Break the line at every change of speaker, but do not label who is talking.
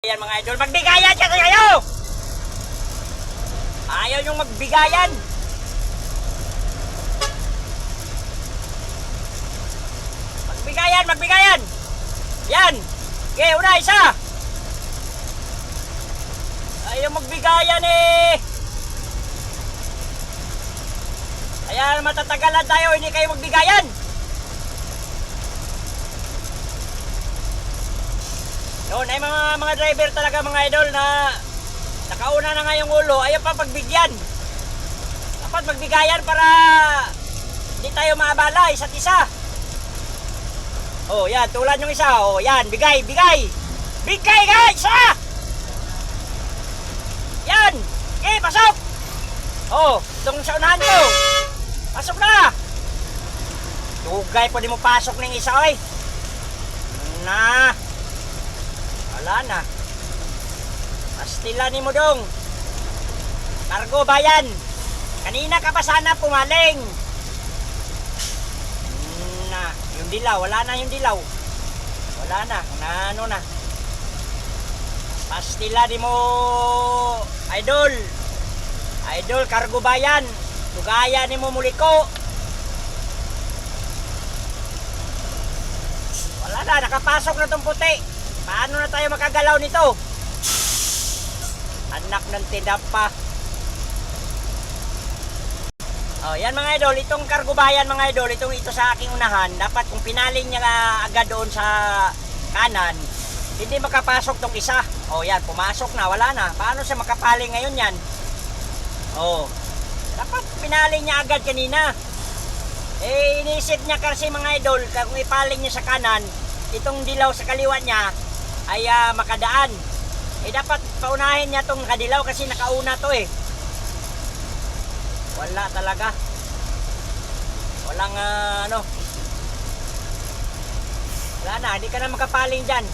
Ayan mga idol, magbigayan kasi kayo! Ayaw yung magbigayan! Magbigayan, magbigayan! Yan! Okay, una, isa! Ayaw magbigayan eh! Kaya matatagalan tayo, hindi kayo magbigayan! Yun, ay mga mga driver talaga mga idol na nakauna na nga yung ulo, ayaw pa pagbigyan. Dapat magbigayan para hindi tayo maabala isa't isa. Oh, yan, tulad yung isa. Oh, yan, bigay, bigay. Bigay ka, isa! Yan! Okay, pasok! Oh, itong sa unahan ko. Pasok na! Tugay, pwede mo pasok ng isa, oy. Na. Wala na. Pastila ni mo dong. Cargo bayan. Kanina ka pa sana pumaling. Hmm, Na, yung dilaw, wala na yung dilaw. Wala na, na ano na. Pastila ni mo, idol. Idol, cargo bayan. Tugaya ni mo muliko. Wala na, nakapasok na tong puti. Paano na tayo makagalaw nito? Anak ng tinapa. Oh, yan mga idol, itong cargo bayan mga idol, itong ito sa aking unahan, dapat kung pinaling niya agad doon sa kanan, hindi makapasok tong isa. Oh, yan, pumasok na, wala na. Paano siya makapaling ngayon yan? Oh, dapat pinaling niya agad kanina. Eh, inisip niya kasi mga idol, kung ipaling niya sa kanan, itong dilaw sa kaliwa niya ay ah, makadaan. Eh, dapat paunahin niya tong kadilaw kasi nakauna to eh. Wala talaga. Walang ah, ano. Wala na, hindi ka na makapaling dyan.